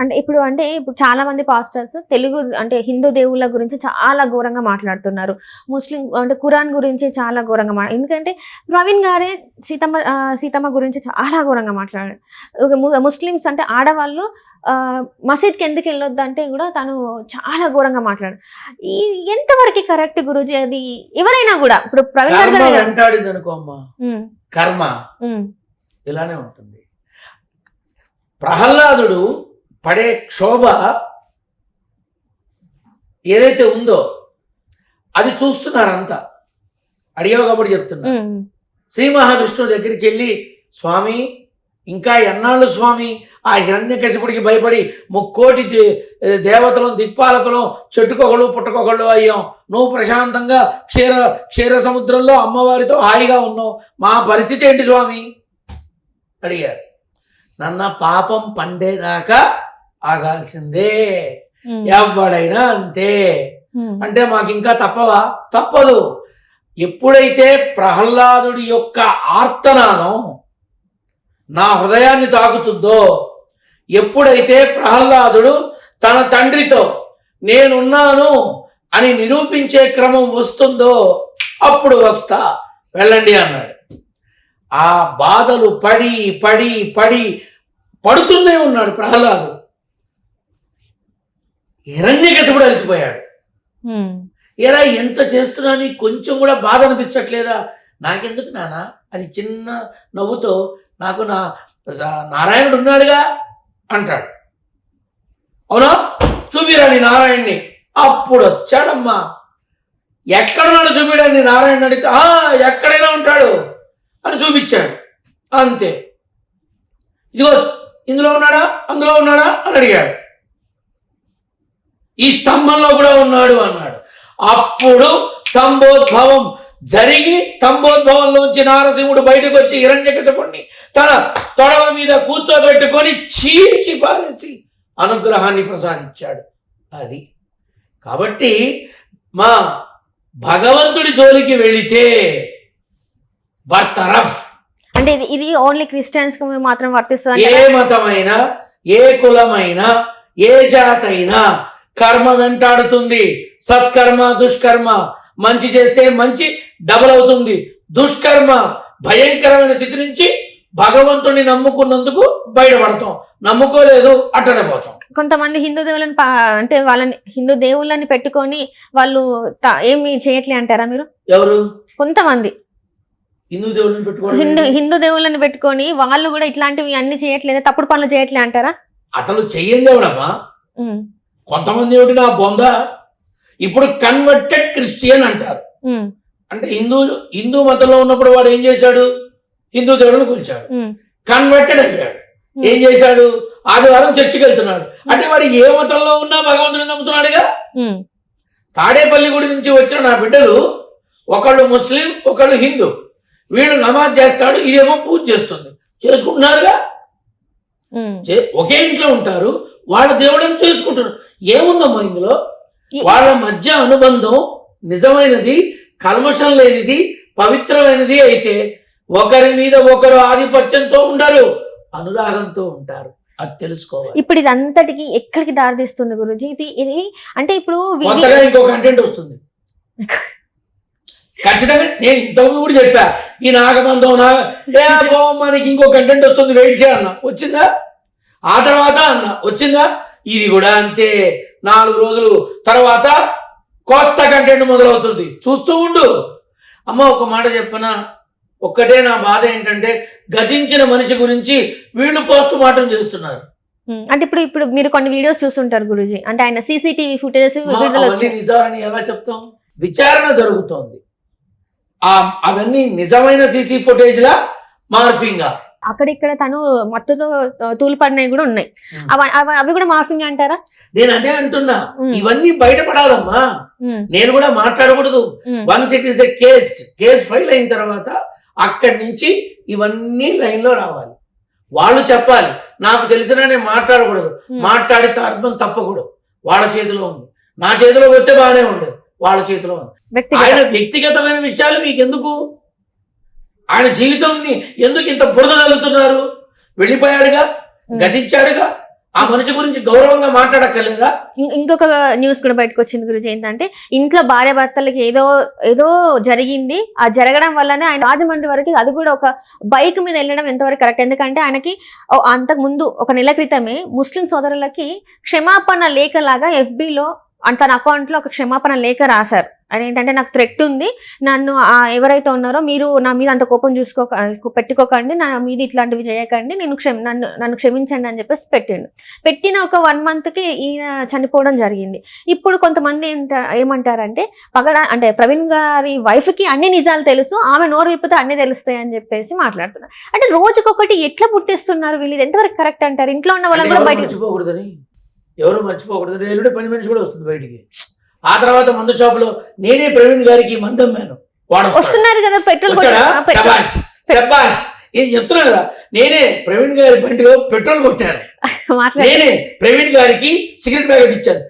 అంటే ఇప్పుడు అంటే ఇప్పుడు చాలా మంది పాస్టర్స్ తెలుగు అంటే హిందూ దేవుళ్ళ గురించి చాలా ఘోరంగా మాట్లాడుతున్నారు. ముస్లిం అంటే ఖురాన్ గురించి చాలా ఘోరంగా మా ఎందుకంటే ప్రవీణ్ గారే సీతమ్మ సీతమ్మ గురించి చాలా ఘోరంగా మాట్లాడారు. ముస్లిమ్స్ అంటే ఆడవాళ్ళు మసీద్కి ఎందుకు వెళ్ళొద్దు అంటే కూడా తను చాలా ఘోరంగా మాట్లాడు ఈ ఎంతవరకు కరెక్ట్ గురుజీ అది? ఎవరైనా కూడా ఇప్పుడు ప్రవీణ్ గారు కర్మ అనుకో అమ్మా. ఇలానే ఉంటుంది. ప్రహ్లాదుడు పడే క్షోభ ఏదైతే ఉందో అది చూస్తున్నారు అంతా అడిగావు కాబట్టి చెప్తున్నా. శ్రీ మహావిష్ణువు దగ్గరికి వెళ్ళి స్వామి ఇంకా ఎన్నాళ్ళు స్వామి? ఆ హిరణ్యకశిపుడికి భయపడి ముక్కోటి దే- దేవతలం దిక్పాలకులం చెట్టుకొకళ్ళు పుట్టకొకళ్ళు అయ్యాం. నువ్వు ప్రశాంతంగా క్షీర క్షీర సముద్రంలో అమ్మవారితో హాయిగా ఉన్నావు. మా పరిస్థితి ఏంటి స్వామి? అడిగారు. నన్న పాపం పండేదాకా ఆగాల్సిందే. ఎవడైనా అంతే. అంటే మాకు ఇంకా తప్పవా? తప్పదు. ఎప్పుడైతే ప్రహ్లాదుడి యొక్క ఆర్తనాదం నా హృదయాన్ని తాకుతుందో ఎప్పుడైతే ప్రహ్లాదుడు తన తండ్రితో నేనున్నాను అని నిరూపించే క్రమం వస్తుందో అప్పుడు వస్తా. వెళ్ళండి అన్నాడు. ఆ బాధలు పడి పడి పడి పడుతూనే ఉన్నాడు ప్రహ్లాదుడు. హిరణ్యకశపుడు అలసిపోయాడు. ఎరా ఎంత చేస్తున్నా నీకు కొంచెం కూడా బాధ అనిపించట్లేదా? నాకెందుకు నానా? అని చిన్న నవ్వుతో నాకు నా నారాయణుడు ఉన్నాడుగా అంటాడు. అవునా? చూపిరా నీ నారాయణ్ణి. అప్పుడు వచ్చాడమ్మా. ఎక్కడున్నాడు చూపిడాన్ని నారాయణ అడిగితే "ఆ, ఎక్కడైనా ఉంటాడు. అని చూపించాడు. అంతే. ఇదిగో ఇందులో ఉన్నాడా? అందులో ఉన్నాడా? అని అడిగాడు. ఈ స్తంభంలో కూడా ఉన్నాడు అన్నాడు. అప్పుడు స్తంభోద్భవం జరిగి స్తంభోద్భవంలోంచి నారసింహుడు బయటకు వచ్చి హిరణ్యకశపుణ్ణి తన తొడల మీద కూర్చోబెట్టుకొని చీల్చి పారేసి అనుగ్రహాన్ని ప్రసాదించాడు. అది. కాబట్టి మా భగవంతుడి జోలికి వెళితే బర్తరఫ్ అంటే ఇది ఇది ఓన్లీ క్రిస్టియన్స్కి మాత్రం వర్తిస్తుంది ఏ మతమైనా ఏ కులమైనా ఏ జాతైనా కర్మ వెంటాడుతుంది. సత్కర్మ దుష్కర్మ. మంచి చేస్తే మంచి డబల్ అవుతుంది. దుష్కర్మ భయంకరమైన స్థితి నుంచి భగవంతుని నమ్ముకున్నందుకు బయటపడతాం. నమ్ముకోలేదు అట్టనే పోతాం. కొంతమంది హిందూ దేవుళ్ళని పా- అంటే వాళ్ళని హిందూ దేవుళ్ళని పెట్టుకొని వాళ్ళు ఏమి చేయట్లే అంటారా మీరు? ఎవరు? కొంతమంది. హిందూ దేవుడిని పెట్టుకోవడం హిందూ? హిందూ దేవుళ్ళని పెట్టుకొని వాళ్ళు కూడా ఇట్లాంటివి అన్ని చేయట్లేదు తప్పుడు పనులు చేయట్లే అంటారా? అసలు చెయ్యం దేవుడమ్మా. ఉమ్, కొంతమంది ఏమిటి నా బొంద? ఇప్పుడు కన్వర్టెడ్ క్రిస్టియన్ అంటారు. అంటే హిందూ హిందూ మతంలో ఉన్నప్పుడు వాడు ఏం చేశాడు? హిందూ దేవుడిని కూల్చాడు. కన్వర్టెడ్ అయ్యాడు. ఏం చేశాడు? ఆదివారం చర్చికి వెళ్తున్నాడు. అంటే వాడు ఏ మతంలో ఉన్నా భగవంతుని నమ్ముతున్నాడుగా? తాడేపల్లి గుడి నుంచి వచ్చిన నా బిడ్డలు ఒకళ్ళు ముస్లిం ఒకళ్ళు హిందూ. వీళ్ళు నమాజ్ చేస్తాడు ఇదేమో పూజ చేస్తుంది. చేసుకుంటున్నారుగా? ఒకే ఇంట్లో ఉంటారు. వాళ్ళ దేవుడిని చేసుకుంటున్నారు ఏముందమ్మా ఇందులో? వాళ్ళ మధ్య అనుబంధం నిజమైనది కల్మషం లేనిది పవిత్రమైనది అయితే ఒకరి మీద ఒకరు ఆధిపత్యంతో ఉండరు అనురాగంతో ఉంటారు. అది తెలుసుకోవాలి. ఇప్పుడు ఇది అంతటికి ఎక్కడికి దారితీస్తుంది గురుజీ? ఇది ఇది అంటే ఇప్పుడు ఇంకో కంటెంట్ వస్తుంది. ఖచ్చితంగా నేను ఇంతకుముందు కూడా చెప్పా ఈ నాగబంధం నాగ మనకి ఇంకో కంటెంట్ వస్తుంది వెయిట్ చేయన్న వచ్చిందా? ఆ తర్వాత వచ్చిందా? ఇది కూడా అంతే. నాలుగు రోజులు. తర్వాత కొత్త కంటెంట్ మొదలవుతుంది. చూస్తూ ఉండు. అమ్మ ఒక మాట చెప్పనా? ఒక్కటే నా బాధ ఏంటంటే గతించిన మనిషి గురించి వీళ్ళు పోస్ట్ మార్టం చేస్తున్నారు. అంటే ఇప్పుడు ఇప్పుడు మీరు కొన్ని వీడియోస్ చూస్తుంటారు గురుజీ. అంటే ఆయన సీసీటీవీ ఫుటేజెస్ నిజాలని ఎలా చెప్తాం? విచారణ జరుగుతోంది. ఆ అవన్నీ నిజమైన సీసీ ఫుటేజ్లా మార్ఫింగా. అక్కడిక్కడ తను మత్తుతో తూలిపడినవి కూడా ఉన్నాయి. అవ- కూడా మార్ఫింగ్ అంటారా? నేను అదే అంటున్నా. ఇవన్నీ బయటపడాలమ్మా. నేను కూడా మాట్లాడకూడదు. Once it is a case case file అయిన తర్వాత అక్కడి నుంచి ఇవన్నీ లైన్లో రావాలి. వాళ్ళు చెప్పాలి. నాకు తెలిసిన నేను మాట్లాడకూడదు. మాట్లాడితే అర్థం తప్పకూడదు. వాళ్ళ చేతిలో ఉంది. నా చేతిలో వస్తే బాగానే ఉండదు వాళ్ళ చేతిలో ఉంది. ఆయన వ్యక్తిగతమైన విషయాలు మీకు ఎందుకు ఆయన జీవితాన్ని ఎందుకు ఇంత బురద చల్లుతున్నారు వెళ్ళిపోయాడుగా? గతించాడుగా? ఆ మనిషి గురించి గౌరవంగా మాట్లాడక్కర్లేదా? ఇంకొక న్యూస్ కూడా బయటకు వచ్చింది గురించి ఏంటంటే ఇంట్లో భార్య భర్తలకి ఏదో ఏదో జరిగింది. ఆ జరగడం వల్లనే ఆయన రాజమండ్రి వరకు అది కూడా ఒక బైక్ మీద వెళ్ళడం ఎంతవరకు కరెక్ట్ ఎందుకంటే ఆయనకి అంతకు ముందు ఒక నెల క్రితమే ముస్లిం సోదరులకి క్షమాపణ లేఖ లాగా ఎఫ్బిలో తన అకౌంట్లో ఒక క్షమాపణ లేఖ రాశారు. అది ఏంటంటే నాకు థ్రెట్ ఉంది. నన్ను ఎవరైతే ఉన్నారో మీరు నా మీద అంత కోపం చూసుకోక పెట్టుకోకండి. నా మీద ఇట్లాంటివి చేయకండి. నేను క్షమ నన్ను నన్ను క్షమించండి అని చెప్పేసి పెట్టిండు. పెట్టిన ఒక వన్ మంత్కి ఈయన చనిపోవడం జరిగింది. ఇప్పుడు కొంతమంది ఏంట- ఏమంటారంటే పగడ అంటే ప్రవీణ్ గారి వైఫ్కి కి అన్ని నిజాలు తెలుసు. ఆమె నోరు విప్పితే అన్ని తెలుస్తాయి అని చెప్పేసి మాట్లాడుతున్నారు. అంటే రోజుకొకటి ఎట్లా పుట్టిస్తున్నారు వీళ్ళు? ఎంతవరకు కరెక్ట్ అంటారు? ఇంట్లో ఉన్న వాళ్ళని కూడా బయట ఎవరు మర్చిపోకూడదు. ఎల్లుండి పని మనిషి కూడా వస్తుంది బయటికి. ఆ తర్వాత మందు షాపులో నేనే ప్రవీణ్ గారికి మందు అమ్మాను వాడు. వస్తున్నారు కదా పెట్రోల్ శబాష్ శబాష్ ఇది చెప్తున్నా కదా? నేనే ప్రవీణ్ గారి బండిలో పెట్రోల్ కొట్టాను. నేనే ప్రవీణ్ గారికి సిగరెట్ ప్యాకెట్ ఇచ్చాను.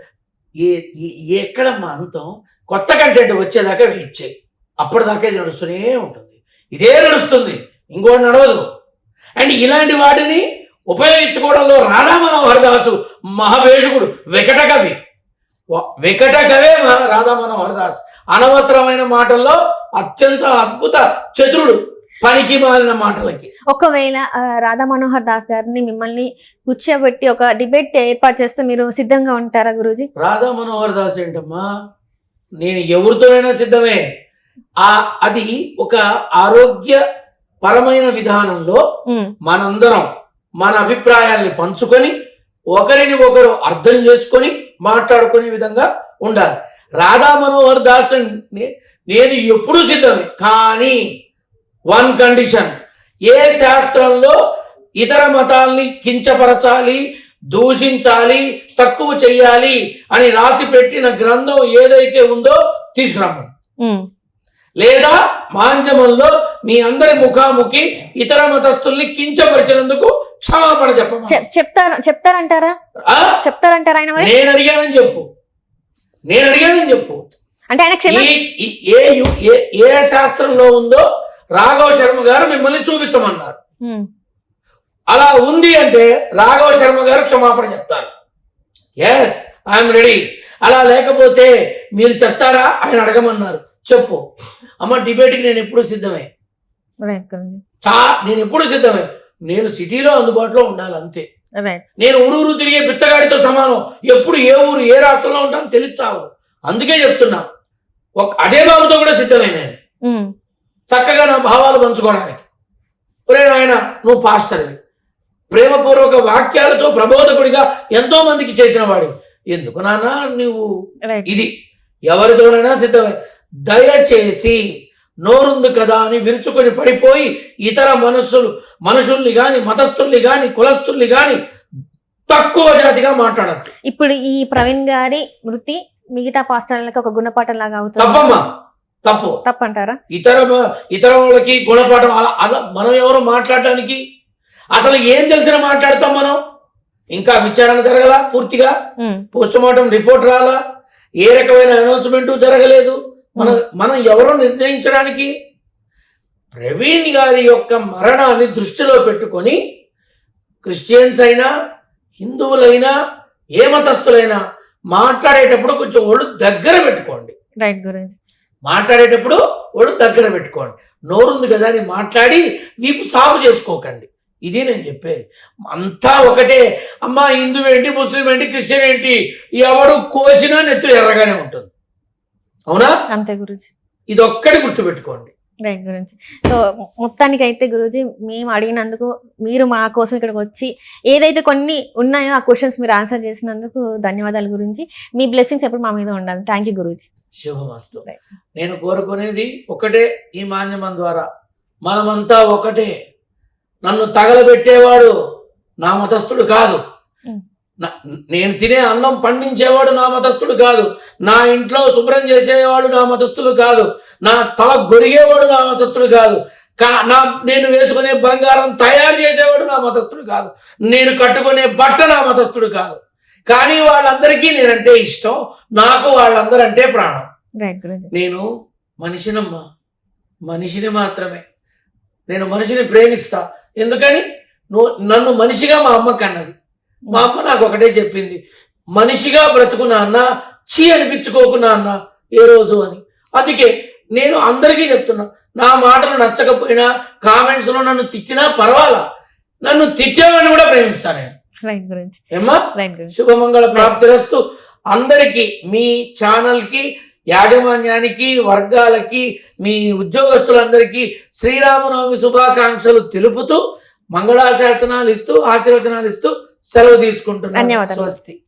ఏ ఏ- ఎక్కడమ్మా అంతం? కొత్త కంటెంట్ వచ్చేదాకా వెయిట్ చేయి. అప్పటిదాకా ఇది నడుస్తూనే ఉంటుంది. ఇదే నడుస్తుంది. ఇంకోటి నడవదు. అండ్ ఇలాంటి వాటిని ఉపయోగించుకోవడంలో రాధా మనోహర్ దాసు మహావేషకుడు వికట కవి వికట కవే రాధా మనోహర్ దాస్ అనవసరమైన మాటల్లో అత్యంత అద్భుత చతురుడు పనికి మాలిన మాటలకి. ఒకవేళ రాధా మనోహర్ దాస్ గారిని మిమ్మల్ని కూర్చోబెట్టి ఒక డిబేట్ ఏర్పాటు చేస్తే మీరు సిద్ధంగా ఉంటారా గురూజీ? రాధా మనోహర్ దాస్ ఏంటమ్మా? నేను ఎవరితోనైనా సిద్ధమే. ఆ అది ఒక ఆరోగ్య పరమైన విధానంలో మనందరం మన అభిప్రాయాల్ని పంచుకొని ఒకరిని ఒకరు అర్థం చేసుకొని మాట్లాడుకునే విధంగా ఉండాలి. రాధా మనోహర్ దాస్ నేను ఎప్పుడూ సిద్ధమే. కానీ వన్ కండిషన్. ఏ శాస్త్రంలో ఇతర మతాల్ని కించపరచాలి దూషించాలి తక్కువ చెయ్యాలి అని రాసి పెట్టిన గ్రంథం ఏదైతే ఉందో తీసుకురమ్మను ఉమ్, లేదా మాంజమంలో మీ అందరి ముఖాముఖి ఇతర మతస్థుల్ని కించపరిచినందుకు క్షమాపణ చెప్పమా చెప్- చెప్తారు చెప్తారంటారా? చెప్తారంటారా ఆయన నేను అడిగానని చెప్పు. నేను అడిగానని చెప్పు. అంటే ఆయన ఏ ఏ- శాస్త్రంలో ఉందో రాఘవ శర్మ గారు మిమ్మల్ని చూపించమన్నారు. అలా ఉంది అంటే రాఘవ శర్మ గారు క్షమాపణ చెప్తారు. ఎస్ ఐఎమ్ రెడీ అలా లేకపోతే మీరు చెప్తారా? ఆయన అడగమన్నారు. చెప్పు. అమ్మ డిబేట్కి నేను ఎప్పుడు సిద్ధమే. రైట్ గురూజీ చా నేను ఎప్పుడు సిద్ధమే. నేను సిటీలో అందుబాటులో ఉండాలి అంతే. రైట్ నేను ఊరూరు తిరిగే పిచ్చగాడితో సమానం. ఎప్పుడు ఏ ఊరు ఏ రాష్ట్రంలో ఉంటాను తెలిచావు అందుకే చెప్తున్నా ఒక అజయ్ బాబుతో కూడా సిద్ధమే నేను. ఉమ్, చక్కగా నా భావాలు పంచుకోవడానికి. ఒరే నాయన నువ్వు పాస్టర్వి ప్రేమపూర్వక వాక్యాలతో ప్రబోధకుడిగా ఎంతో మందికి చేసిన వాడివి. ఎందుకు నాన్న నువ్వు ఇది. ఎవరితోనైనా సిద్ధమే. దయచేసి నోరుంది కదా అని విరుచుకొని పడిపోయి ఇతర మనస్సులు మనుషుల్ని గాని మతస్థుల్ని గాని కులస్తుల్ని గాని తక్కువ జాతిగా మాట్లాడద్దు. ఇప్పుడు ఈ ప్రవీణ్ గారి మృతి మిగతా పాస్టర్లకు ఒక గుణపాఠం లాగా అవుతుంది? తప్పమ్మా. తప్పు. తప్పంటారా? ఇతర ఇతర వాళ్ళకి గుణపాఠం అలా అలా మనం ఎవరు మాట్లాడటానికి అసలు ఏం తెలిసిన మాట్లాడతాం మనం. ఇంకా విచారణ జరగలా పూర్తిగా? పోస్ట్ మార్టం రిపోర్ట్ రాలా? ఏ రకమైన అనౌన్స్మెంట్ జరగలేదు? మనం మనం ఎవరో నిర్ణయించడానికి? ప్రవీణ్ గారి యొక్క మరణాన్ని దృష్టిలో పెట్టుకొని క్రిస్టియన్స్ అయినా హిందువులైనా ఏ మతస్థులైనా మాట్లాడేటప్పుడు కొంచెం ఒళ్ళు దగ్గర పెట్టుకోండి. రైట్ మాట్లాడేటప్పుడు ఒళ్ళు దగ్గర పెట్టుకోండి. నోరుంది కదా అని మాట్లాడి వీపు సాగు చేసుకోకండి. ఇది నేను చెప్పేది. అంతా ఒకటే అమ్మా హిందూ ఏంటి ముస్లిం ఏంటి క్రిస్టియన్ ఏంటి ఎవడు కోసినా నెత్తు ఎర్రగానే ఉంటుంది. అవునా? అంతే గురూజీ. ఇది ఒక్కటి గుర్తుపెట్టుకోండి. రైట్ గురించి సో మొత్తానికి అయితే గురూజీ మేము అడిగినందుకు మీరు మా కోసం ఇక్కడికి వచ్చి ఏదైతే కొన్ని ఉన్నాయో ఆ క్వశ్చన్స్ మీరు ఆన్సర్ చేసినందుకు ధన్యవాదాల గురించి మీ బ్లెస్సింగ్స్ ఎప్పుడు మా మీద ఉండాలి. Thank you Guruji. శుభమస్తు. నేను కోరుకునేది ఒకటే ఈ మాన్యమం ద్వారా. మనమంతా ఒకటే. నన్ను తగలబెట్టేవాడు నా మతస్థుడు కాదు. నేను తినే అన్నం పండించేవాడు నా మతస్థుడు కాదు. నా ఇంట్లో శుభ్రం చేసేవాడు నా మతస్థుడు కాదు. నా తల గొరిగేవాడు నా మతస్థుడు కాదు. కా నా నేను వేసుకునే బంగారం తయారు చేసేవాడు నా మతస్థుడు కాదు. నేను కట్టుకునే బట్ట నా మతస్థుడు కాదు. కానీ వాళ్ళందరికీ నేనంటే ఇష్టం. నాకు వాళ్ళందరంటే ప్రాణం. నేను మనిషినమ్మా. మనిషిని మాత్రమే. నేను మనిషిని ప్రేమిస్తా. ఎందుకని? నువ్వు నన్ను మనిషిగా మా అమ్మ కన్నది. మా అమ్మ నాకు ఒకటే చెప్పింది మనిషిగా బ్రతుకు నాన్న చీ అనిపించుకోకు నాన్న ఏ రోజు అని. అందుకే నేను అందరికీ చెప్తున్నా నా మాటలు నచ్చకపోయినా కామెంట్స్లో నన్ను తిట్టినా పర్వాలా. నన్ను తిట్టేవాడిని కూడా ప్రేమిస్తాను నేను. ఏమ్మా? శుభమంగళ ప్రాప్తిరస్తు అందరికీ మీ ఛానల్కి యాజమాన్యానికి వర్గాలకి మీ ఉద్యోగస్తులందరికీ శ్రీరామనవమి శుభాకాంక్షలు తెలుపుతూ మంగళాశాసనాలు ఇస్తూ ఆశీర్వచనాలు ఇస్తూ సెలవు తీసుకుంటున్నాను ధన్యవాదాలు. స్వస్తి